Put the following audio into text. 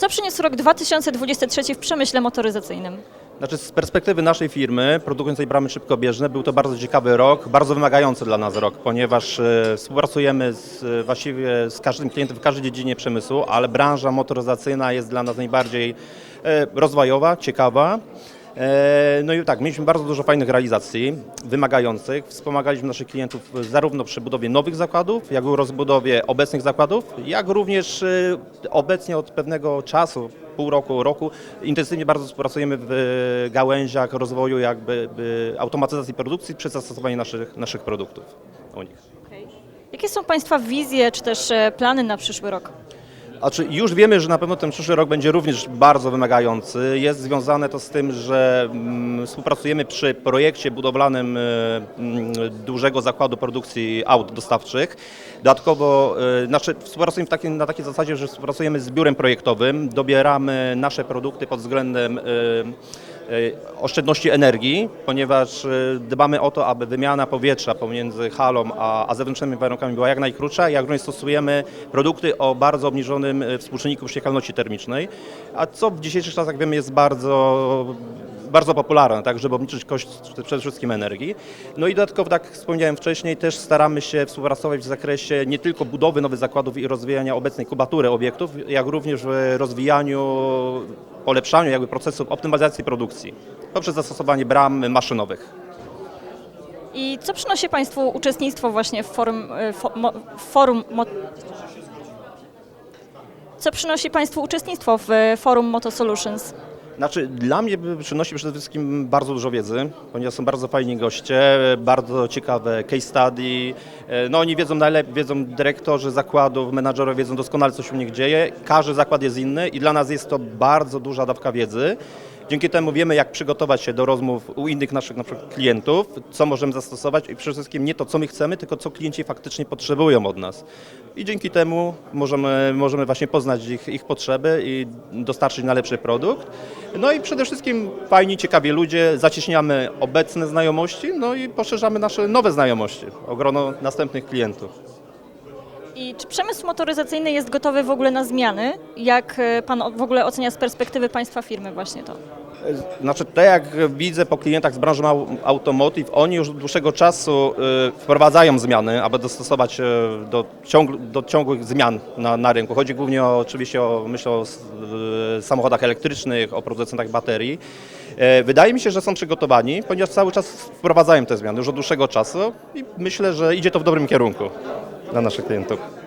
Co przyniósł rok 2023 w przemyśle motoryzacyjnym? Znaczy z perspektywy naszej firmy produkującej bramy szybkobieżne był to bardzo ciekawy rok, bardzo wymagający dla nas rok, ponieważ e, współpracujemy z, właściwie z każdym klientem w każdej dziedzinie przemysłu, ale branża motoryzacyjna jest dla nas najbardziej e, rozwojowa, ciekawa. E, No i tak, mieliśmy bardzo dużo fajnych realizacji, wymagających. Wspomagaliśmy naszych klientów zarówno przy budowie nowych zakładów, jak i rozbudowie obecnych zakładów, jak również obecnie od pewnego czasu, pół roku, roku, intensywnie bardzo współpracujemy w e, gałęziach rozwoju jakby automatyzacji produkcji przy zastosowaniu naszych, naszych produktów u nich. Jakie są Państwa wizje czy też e, plany na przyszły rok? Znaczy, już wiemy, że na pewno ten przyszły rok będzie również bardzo wymagający. Jest związane to z tym, że mm, współpracujemy przy projekcie budowlanym e, mm, dużego zakładu produkcji aut dostawczych. Dodatkowo e, znaczy, współpracujemy w na takiej zasadzie, że współpracujemy z biurem projektowym, dobieramy nasze produkty pod względem e, oszczędności energii, ponieważ e, dbamy o to, aby wymiana powietrza pomiędzy halą a, a zewnętrznymi warunkami była jak najkrótsza, jak również stosujemy produkty o bardzo obniżonym e, współczynniku ściekalności termicznej, a co w dzisiejszych czasach wiemy jest bardzo bardzo popularne, tak, żeby obniżyć koszt przede wszystkim energii. No i dodatkowo, tak jak wspomniałem wcześniej, też staramy się współpracować w zakresie nie tylko budowy nowych zakładów i rozwijania obecnej kubatury obiektów, jak również w rozwijaniu, polepszaniu jakby procesu optymalizacji produkcji poprzez zastosowanie bram maszynowych. I co przynosi Państwu uczestnictwo właśnie w forum, e, forum Co przynosi Państwu uczestnictwo w e, forum Moto Solutions? Znaczy, dla mnie przynosi przede wszystkim bardzo dużo wiedzy, ponieważ są bardzo fajni goście, bardzo ciekawe case study. E, No oni wiedzą najlepiej, wiedzą dyrektorzy zakładów, menadżerowie wiedzą doskonale, co się u nich dzieje. Każdy zakład jest inny i dla nas jest to bardzo duża dawka wiedzy. Dzięki temu wiemy, jak przygotować się do rozmów u innych naszych na przykład klientów, co możemy zastosować i przede wszystkim nie to, co my chcemy, tylko co klienci faktycznie potrzebują od nas. I dzięki temu możemy, możemy właśnie poznać ich, ich potrzeby i dostarczyć najlepszy produkt. No i przede wszystkim fajni, ciekawi ludzie, zacieśniamy obecne znajomości, no i poszerzamy nasze nowe znajomości, o następnych klientów. I czy przemysł motoryzacyjny jest gotowy w ogóle na zmiany? Jak e, Pan w ogóle ocenia z perspektywy Państwa firmy właśnie to? Znaczy, to jak widzę po klientach z branży au- automotive, oni już od dłuższego czasu y, wprowadzają zmiany, aby dostosować do, do ciągłych zmian na, na rynku. Chodzi głównie o, oczywiście o, myślę o samochodach elektrycznych, o producentach baterii. E, Wydaje mi się, że są przygotowani, ponieważ cały czas wprowadzają te zmiany już od dłuższego czasu i myślę, że idzie to w dobrym kierunku dla naszych klientów.